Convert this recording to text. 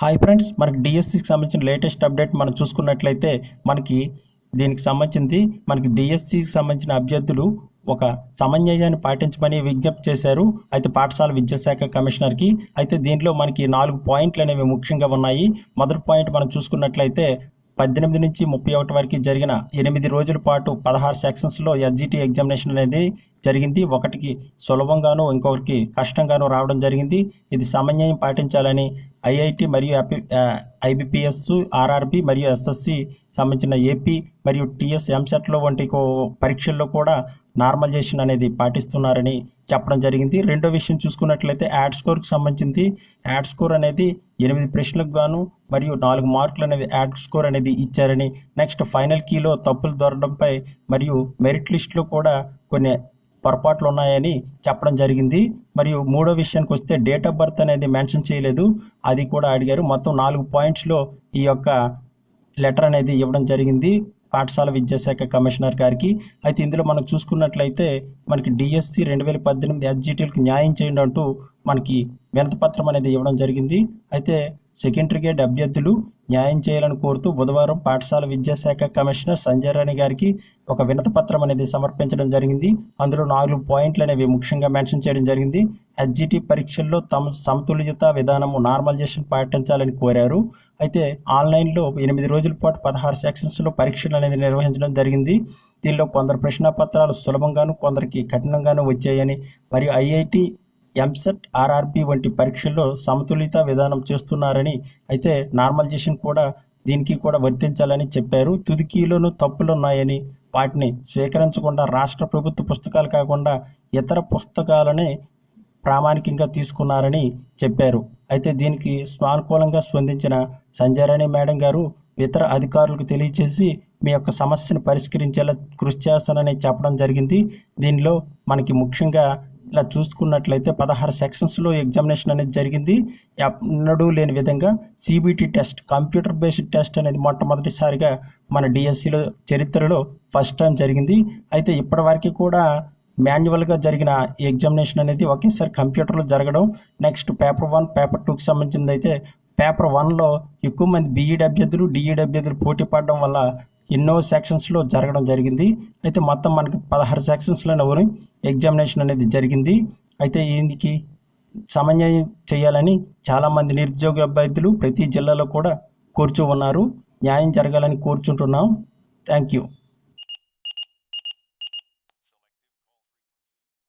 Hi friends మనకి డిఎస్సికి సంబంధించిన లేటెస్ట్ అప్డేట్ మనం చూసుకున్నట్లయితే మనకి దీనికి సంబంధించింది మనకి డిఎస్సికి సంబంధించిన అభ్యర్థులు ఒక సమన్వయాన్ని పాటించమని విజ్ఞప్తి చేశారు. అయితే పాఠశాల విద్యాశాఖ కమిషనర్కి అయితే దీంట్లో మనకి నాలుగు పాయింట్లు అనేవి ముఖ్యంగా ఉన్నాయి. మొదటి పాయింట్ మనం చూసుకున్నట్లయితే పద్దెనిమిది నుంచి ముప్పై ఒకటి వరకు జరిగిన ఎనిమిది రోజుల పాటు పదహారు సెక్షన్స్లో ఎస్జిటి ఎగ్జామినేషన్ అనేది జరిగింది. ఒకటికి సులభంగాను ఇంకొకరికి కష్టంగాను రావడం జరిగింది. ఇది సమన్వయం పాటించాలని ఐఐటి మరియు ఐబిపిఎస్ ఆర్ఆర్బి మరియు ఎస్ఎస్సి సంబంధించిన ఏపీ మరియు టిఎస్ ఎంసెట్లో వంటి కో- పరీక్షల్లో కూడా నార్మలైజేషన్ అనేది పాటిస్తున్నారని చెప్పడం జరిగింది. రెండో విషయం చూసుకున్నట్లయితే యాడ్ స్కోర్కి సంబంధించింది. యాడ్ స్కోర్ అనేది ఎనిమిది ప్రశ్నలకు గాను మరియు నాలుగు మార్కులు అనేది యాడ్ స్కోర్ అనేది ఇచ్చారని నెక్స్ట్ ఫైనల్ కీలో తప్పులు దొరకడంపై మరియు మెరిట్ లిస్ట్లో కూడా కొన్ని పొరపాట్లు ఉన్నాయని చెప్పడం జరిగింది. మరియు మూడో విషయానికి వస్తే డేట్ ఆఫ్ బర్త్ అనేది మెన్షన్ చేయలేదు. అది కూడా అడిగారు. మొత్తం నాలుగు పాయింట్స్లో ఈ యొక్క లెటర్ అనేది ఇవ్వడం జరిగింది పాఠశాల విద్యాశాఖ కమిషనర్ గారికి. అయితే ఇందులో మనం చూసుకున్నట్లయితే మనకి డిఎస్సి రెండు వేల పద్దెనిమిది ఎస్జిటీలకు న్యాయం చేయండి అంటూ మనకి వినతిపత్రం అనేది ఇవ్వడం జరిగింది. అయితే సెకండరీ గ్రేడ్ అభ్యర్థులు న్యాయం చేయాలని కోరుతూ బుధవారం పాఠశాల విద్యాశాఖ కమిషనర్ సంజయ్ రాణి గారికి ఒక వినతపత్రం అనేది సమర్పించడం జరిగింది. అందులో నాలుగు పాయింట్లు అనేవి ముఖ్యంగా మెన్షన్ చేయడం జరిగింది. ఎస్జిటి పరీక్షల్లో తమ సమతుల్యత విధానము నార్మలైజేషన్ పాటించాలని కోరారు. అయితే ఆన్లైన్లో ఎనిమిది రోజుల పాటు పదహారు సెక్షన్స్లో పరీక్షలు అనేది నిర్వహించడం జరిగింది. దీనిలో కొందరు ప్రశ్నపత్రాలు సులభంగాను కొందరికి కఠినంగాను వచ్చాయని మరియు ఐఐటి ఎంసెట్ ఆర్ఆర్బి వంటి పరీక్షల్లో సమతుల్యత విధానం చేస్తున్నారని అయితే నార్మలైజేషన్ కూడా దీనికి కూడా వర్తించాలని చెప్పారు. తుదికీలోనూ తప్పులు ఉన్నాయని వాటిని స్వీకరించకుండా రాష్ట్ర ప్రభుత్వ పుస్తకాలు కాకుండా ఇతర పుస్తకాలనే ప్రామాణికంగా తీసుకున్నారని చెప్పారు. అయితే దీనికి సానుకూలంగా స్పందించిన సంజయరాణి మేడం గారు ఇతర అధికారులకు తెలియచేసి మీ యొక్క సమస్యను పరిష్కరించేలా కృషి చేస్తానని చెప్పడం జరిగింది. దీనిలో మనకి ముఖ్యంగా ఇలా చూసుకున్నట్లయితే పదహారు సెక్షన్స్లో ఎగ్జామినేషన్ అనేది జరిగింది. ఎన్నడూ లేని విధంగా CBT test computer based test అనేది మొట్టమొదటిసారిగా మన డిఎస్సిలో చరిత్రలో ఫస్ట్ టైం జరిగింది. అయితే ఇప్పటివరకు కూడా మాన్యువల్గా జరిగిన ఎగ్జామినేషన్ అనేది ఒకేసారి కంప్యూటర్లో జరగడం నెక్స్ట్ పేపర్ వన్ పేపర్ టూకి సంబంధించింది అయితే పేపర్ వన్లో ఎక్కువ మంది బీఈడి అభ్యర్థులు డిఈడి అభ్యర్థులు పోటీ పడడం వల్ల ఎన్నో సెక్షన్స్లో జరగడం జరిగింది. అయితే మొత్తం మనకి పదహారు సెక్షన్స్లో ఎగ్జామినేషన్ అనేది జరిగింది. అయితే దీనికి సమన్వయం చేయాలని చాలామంది నిరుద్యోగ అభ్యర్థులు ప్రతి జిల్లాలో కూడా కూర్చో ఉన్నారు. న్యాయం జరగాలని కోరుచుంటున్నాం. Thank you.